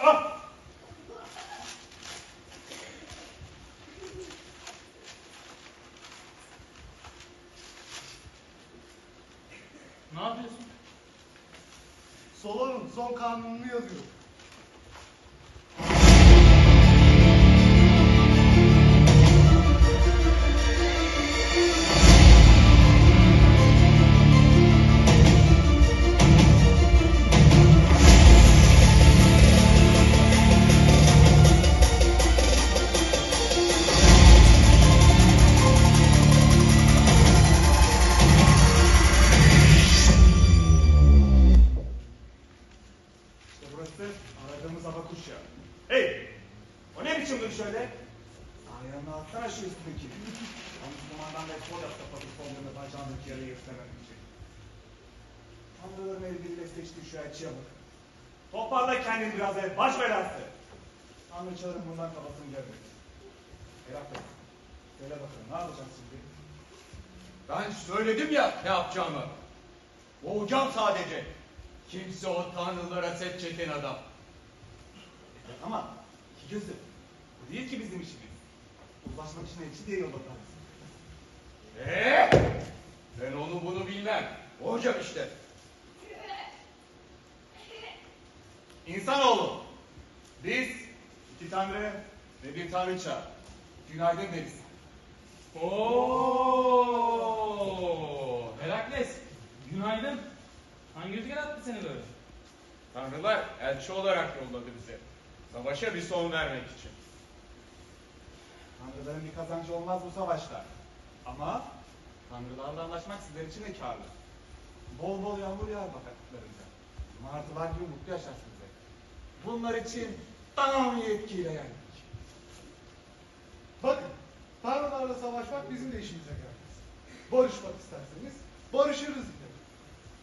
Ah! Ne yapıyorsun? Solonun son kanununu yazıyorum. Yarayı yırtlamak için. Tanrıların eliyle seçtiği şu elçiye bak. Toparla kendini biraz ev, baş belası. Tanrı çağırın bundan kafasını görmek. Herakles, söyle bakalım ne yapacaksın şimdi? Ben söyledim ya ne yapacağımı. Boğacağım sadece. Kimse o tanrılara set çeken adam. Ama iki gözü. Bu değil ki bizim işimiz. Uzlaşmak için elçi diye yol bakarız. Eee? Ben onu bunu bilmem. Boğacağım işte. İnsanoğlu, biz iki tanrı ve bir tanrıça. Günaydın deriz. Oo, Herakles. Günaydın. Hangi rüzgar attı seni böyle? Tanrılar elçi olarak yolladı bizi. Savaşa bir son vermek için. Tanrıların bir kazancı olmaz bu savaşta. Ama tanrılarla anlaşmak sizler için de karlı. Bol bol yağmur yağar bataklıklarınıza. Martılar gibi mutlu yaşarsınız. Bunlar için tam yetkiyle geldik. Bakın, tanrılarla savaşmak bizim de işimize gelmez. Barışmak isterseniz barışırız yine.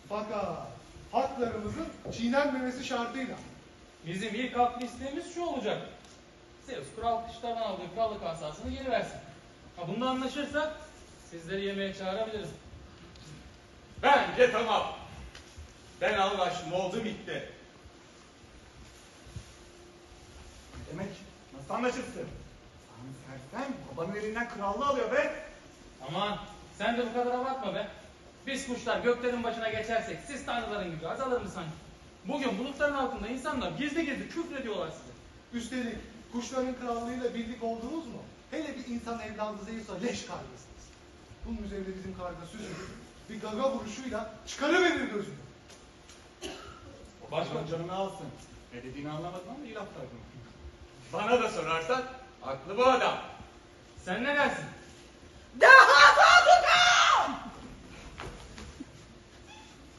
Fakat haklarımızın çiğnenmemesi şartıyla. Bizim ilk haklı isteğimiz şu olacak. Zeus kral kışlardan aldığı krallık asasını geri versin. Ha bunda anlaşırsak sizleri yemeğe çağırabiliriz. Bence tamam. Ben anlaştım oldu bitti. Ne demek? Nasıl anlaşırsın? Tanrı sersem babanın elinden krallığı alıyor be. Aman sen de bu kadar abartma be. Biz kuşlar göklerin başına geçersek siz tanrıların gücü azalır mı sanki? Bugün bulutların altında insanlar gizli gizli küfrediyorlar size. Üstelik kuşların krallığıyla birlik oldunuz mu? Hele bir insan evladı Zeus'a leş kargısınız. Bunun üzerinde bizim karga süzülür. Bir gaga vuruşuyla çıkarıverir gözünü. Başkan canını alsın. Ne dediğini anlamadım ama iyi laf tarzım. Bana da sorarsan haklı bu adam. Sen ne dersin? Daha sadıka!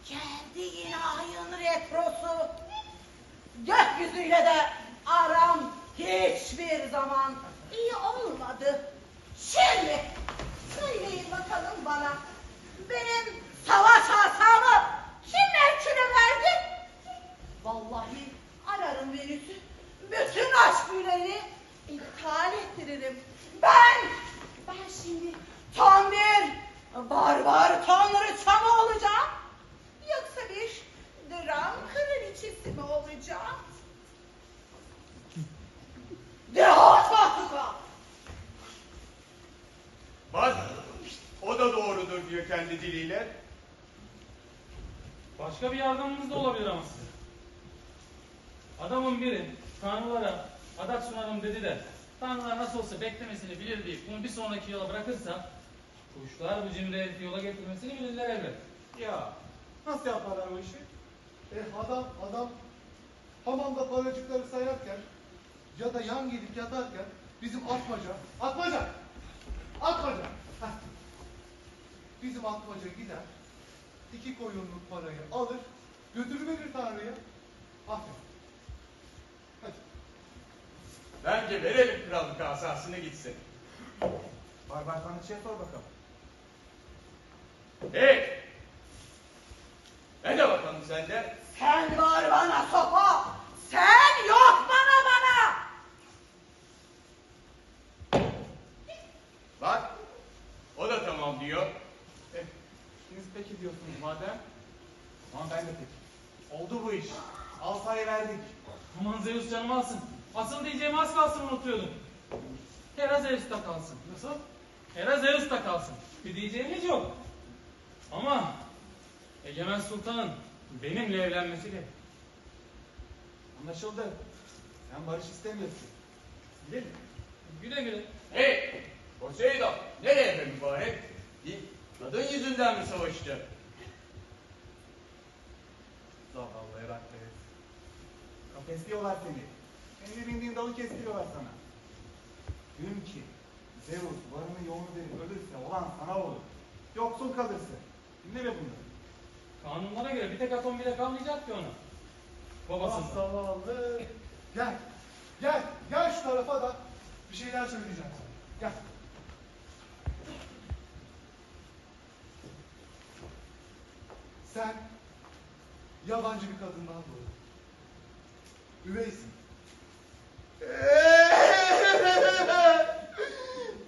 Geldi yine ayın retrosu. Gökyüzüyle de aram hiçbir zaman iyi olmadı. Şimdi söyleyin bakalım bana. Benim savaş hasamı kim Merkür'e verdi? Vallahi ararım Venüs'ü. Bütün aşk yüreğini iptal ettiririm. Ben, ben şimdi tam bir barbar tanrıça mı olacağım? Yoksa bir dram kraliçesi mi olacağım? Dehat mahluka! Bak o da doğrudur diyor kendi diliyle. Başka bir yardımımız da olabilir ama size. Adamın biri tanrılara adak sunarım dedi de tanrılar nasıl olsa beklemesini bilir deyip bunu bir sonraki yola bırakırsa kuşlar bu cimri herifi yola getirmesini bilirler elbet. Ya nasıl yaparlar o işi? E adam, adam hamamda paracıkları sayarken ya da yan gelip yatarken bizim atmaca, atmaca, atmaca. Heh. Bizim atmaca gider, iki koyunluk parayı alır, götürüverir Tanrı'ya. Aferin. Hadi. Bence verelim krallık asasını gitsin. Barbar tanrıçıya sor bakalım. Hey! Ne de bakalım sen de. Sen var bana sopa! Sen yok bana bana! Bak o da tamam diyor. Eh, siz peki diyorsunuz madem. Aman ben de peki. Oldu bu iş. Alsayı verdik. Aman Zeus canım alsın. Asıl diyeceğimi az kalsın unutuyordum. Hera Zeus'ta kalsın. Nasıl? Hera Zeus'ta kalsın. Bir diyeceğimiz yok. Ama Egemen Sultan'ın benimle evlenmesi gerek. Anlaşıldı. Sen barış istemiyorsun. Gidelim. Güle güle. Hey! Poseidon! Nereye be mübarek? Kadın yüzünden mi savaşacak? Zavallı Herakles. Kafesliyorlar seni. Kendi bindiğin dalı kestiriyorlar sana. Diyorum ki Zeus varını yoğunu verip ölürse olan sana olur. Yoksul kalırsın. Dinle be bunları. Kanunlara göre bir tek atom bile kalmayacak ki ona. Ah Babasından. zavallı. Gel. Gel. Gel şu tarafa da bir şeyler söyleyeceğim sana. Gel. Sen yabancı bir kadından doğdun. Üveysin.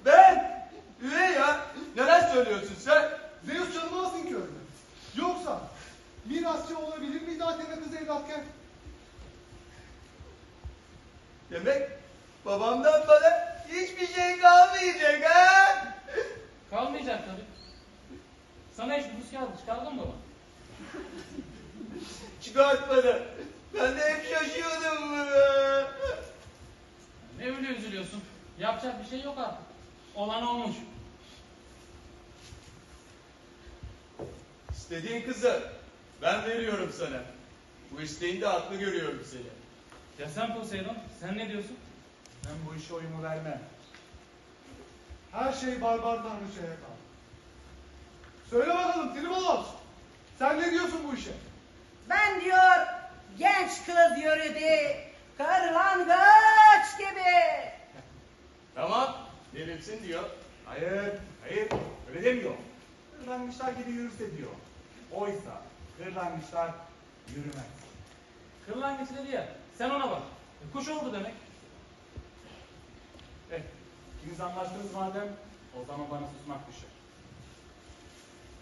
ben? Üvey ya! Neler söylüyorsun sen? Zeus canımı alsın ki öyle. Yoksa mirasçı olabilir miydi Athena kız evlatken? Demek babamdan bana hiçbir şey kalmayacak ha? Kalmayacak tabii. Sana hiç buz kağıdı çıkardın mı baba? Çıkartmadı. Ben de hep şaşıyordum buna. Ne öyle üzülüyorsun? Yapacak bir şey yok artık. Olan olmuş. İstediğin kızı ben veriyorum sana. Bu isteğinde haklı görüyorum seni. Ya sen Poseidon, sen ne diyorsun? Ben bu işe oyumu vermem. Her şey barbar tanrıçaya kaldı. Söyle bakalım Tribolos. Sen ne diyorsun bu işe? Ben diyor genç kız yürüdü. Kırlangıç gibi. Tamam, verilsin diyor. Hayır, hayır. Öyle demiyor. Kırlangıçlar gibi yürürse diyor. Oysa kırlangıçlar yürümez. Kırlangıç dedi ya, sen ona bak. E, Kuş oldu demek. Eh, ikiniz anlaştınız madem, o zaman bana susmak düşer.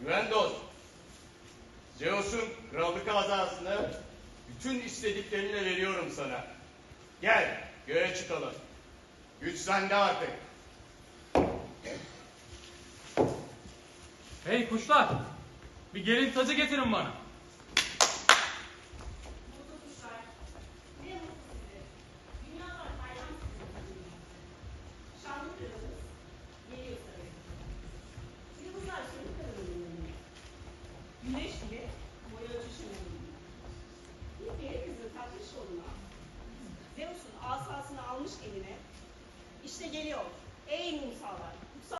Güven dost. Zeus'un krallık azasını bütün istediklerinle veriyorum sana. Gel, göğe çıkalım. Güç sende artık. Hey kuşlar, bir gelin tacı getirin bana.